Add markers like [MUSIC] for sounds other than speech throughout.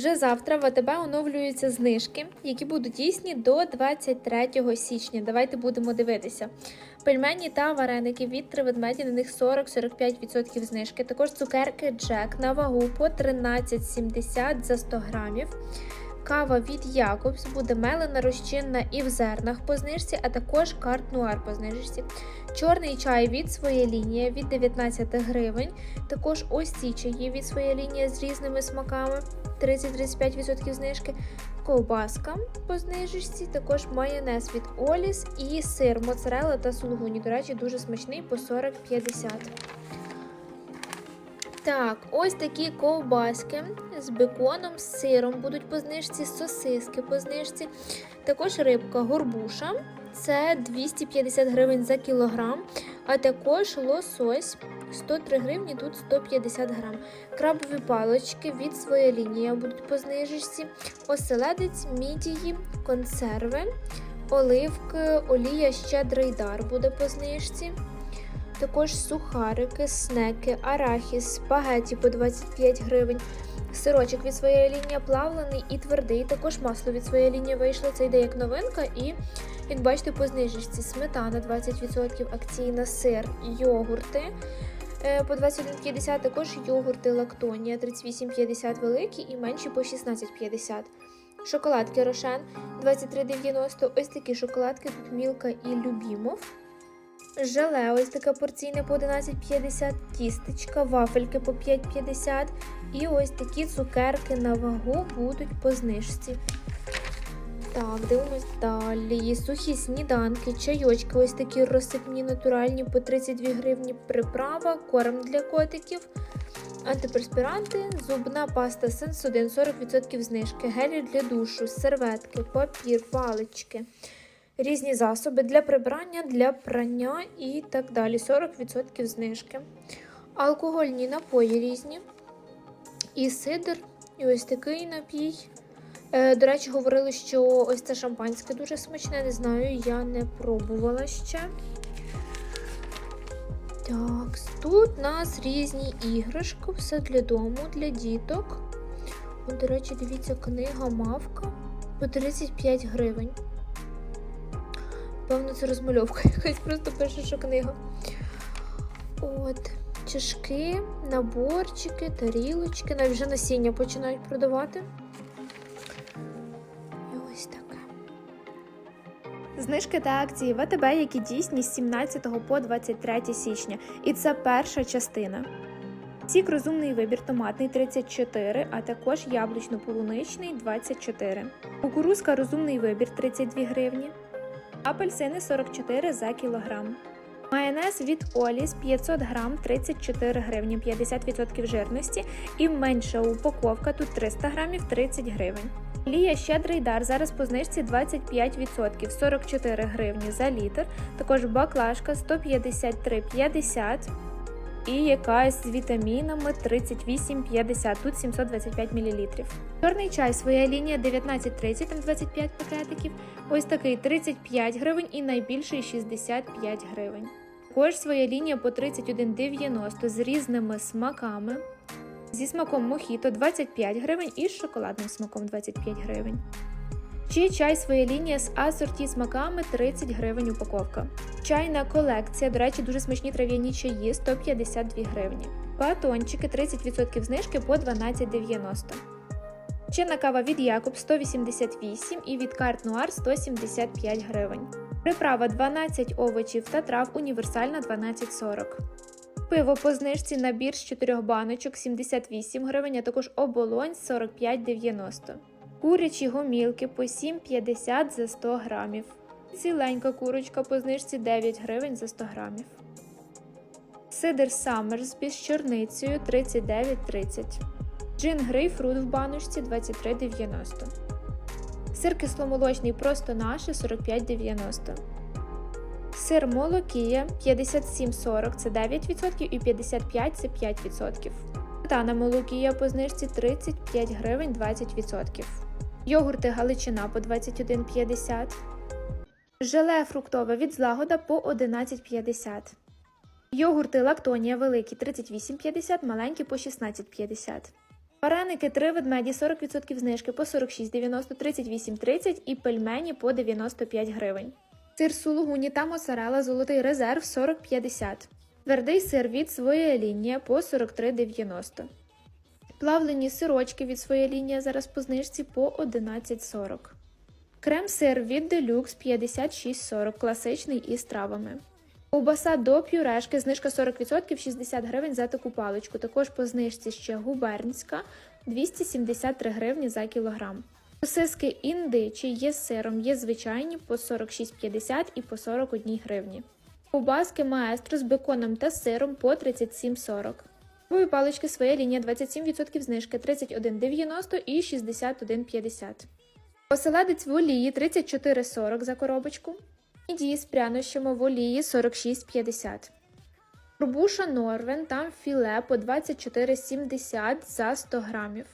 Вже завтра в АТБ оновлюються знижки, які будуть дійсні до 23 січня. Давайте будемо дивитися. Пельмені та вареники від три ведмеді на них 40-45% знижки. Також цукерки Джек на вагу по 13,70 за 100 грамів. Кава від Якобс буде мелена розчинна і в зернах по знижці, а також карт нуар по знижці. Чорний чай від своєї лінії від 19 гривень. Також ось ці чаї від своєї лінії з різними смаками 30-35% знижки. Ковбаска по знижці, також майонез від Оліс і сир, моцарелла та сулугуні. До речі, дуже смачний по 40-50. Так, ось такі ковбаски з беконом, з сиром будуть по знижці, сосиски по знижці. Також рибка горбуша. Це 250 гривень за кілограм, а також лосось 103 гривні, тут 150 грам. Крабові палички від своєї лінії будуть по знижці. Оселедець, мідії, консерви, оливки, олія щедрий дар буде по знижці. Також сухарики, снеки, арахіс, спагеті по 25 гривень. Сирочок від своєї лінії плавлений і твердий. Також масло від своєї лінії вийшло. Це йде як новинка. І, як бачите, по знижці сметана 20%, акційна сир, йогурти е, по 21,50, також йогурти лактонія 38,50 великі і менші по 16,50. Шоколадки Рошен 23,90. Ось такі шоколадки тут Мілка і Любімов. Желе, ось таке порційне по 11,50, тістечка, вафельки по 5,50 і ось такі цукерки на вагу будуть по знижці. Так, дивимось далі. Сухі сніданки, чайочки, ось такі розсипні натуральні по 32 гривні приправа, корм для котиків, антиперспіранти, зубна паста Сенсодин, 40% знижки, гелі для душу, серветки, папір, палички. Різні засоби для прибрання, для прання і так далі. 40% знижки. Алкогольні напої різні. І сидр, і ось такий напій. Е, до речі, говорили, що ось це шампанське дуже смачне. Не знаю, я не пробувала ще. Так, тут у нас різні іграшки, все для дому, для діток. От, до речі, дивіться, книга Мавка по 35 гривень. Певно, це розмальовка [LAUGHS] якась, просто пише, що книга. От, чашки, наборчики, тарілочки. Навіть вже насіння починають продавати. І ось таке. Знижки та акції ВТБ, які дійсні з 17 по 23 січня. І це перша частина. Сік розумний вибір томатний 34, а також яблучно-полуничний 24. Кукурузка розумний вибір 32 гривні. Апельсини 44 за кілограм. Майонез від Оліс 500 грам 34 гривні, 50% жирності і менша упаковка тут 300 грамів 30 гривень. Лія щедрий дар зараз по знижці 25%, 44 гривні за літр. Також баклажка 153,50 і якась з вітамінами 38,50, тут 725 мл. Чорний чай своя лінія 19,30, там 25 пакетиків. Ось такий 35 гривень і найбільший 65 гривень. Також своя лінія по 31,90 з різними смаками. Зі смаком мохіто 25 гривень і з шоколадним смаком 25 гривень. Чи чай своя лінія з асорті смаками 30 гривень упаковка. Чайна колекція, до речі, дуже смачні трав'яні чаї 152 гривні. Батончики 30% знижки по 12,90. Чинна кава від Якоб 188 і від Карт Нуар 175 гривень. Приправа 12 овочів та трав універсальна 12,40. Пиво по знижці набір з 4 баночок 78 гривень, а також оболонь 45,90. Курячі гомілки по 7,50 за 100 грамів. Ціленька курочка по знижці 9 гривень за 100 грамів. Сидр Саммерсбі з чорницею 39,30. Джин грейпфрут в баночці 23,90. Сир кисломолочний просто наше 45,90. Сир молокія 57,40 це 9% і 55 це 5%. Сметана молокія по знижці 35 гривень 20%. Йогурти Галичина по 21,50. Желе фруктове від злагода по 11,50. Йогурти Лактонія великі 38,50, маленькі по 16,50. Вареники 3 ведмеді 40% знижки по 46,90, 38,30 і пельмені по 95 гривень. Сир сулугуні та моцарела золотий резерв 40,50. Твердий сир від своєї лінії по 43,90. Плавлені сирочки від своєї лінії зараз по знижці по 11,40. Крем-сир від Делюкс 56,40, класичний із травами. Ковбаса до пюрешки, знижка 40%, 60 гривень за таку паличку. Також по знижці ще губернська 273 гривні за кілограм. Сосиски індичі є з сиром, є звичайні по 46,50 і по 41 гривні. Ковбаски маестро з беконом та сиром по 37,40. Нової палички своя лінія 27% знижки 31,90 і 61,50. Оселедець в олії 34,40 за коробочку. Мідії з прянощами в олії 46,50. Горбуша Норвен там філе по 24,70 за 100 грамів.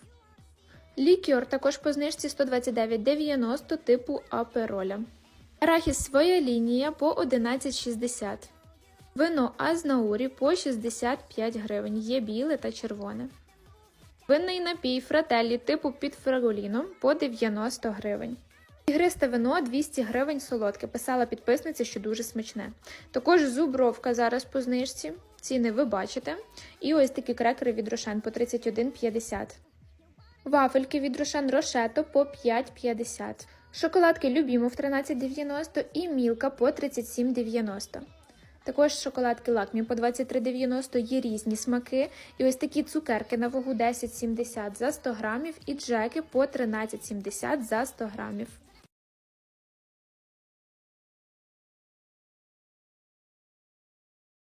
Лікьор також по знижці 129,90 типу апероля. Арахіс своя лінія по 11,60. Вино Азнаурі по 65 гривень. Є біле та червоне. Винний напій фрателлі типу під фраголіно по 90 гривень. Ігристе вино 200 гривень солодке. Писала підписниця, що дуже смачне. Також зубровка зараз по знижці. Ціни ви бачите. І ось такі крекери від Рошен по 31,50. Вафельки від Рошен Рошето по 5,50. Шоколадки Любімов 13,90 і Мілка по 37,90. Також шоколадки Лакмі по 23,90 є різні смаки. І ось такі цукерки на вагу 10,70 за 100 грамів і джеки по 13,70 за 100 грамів.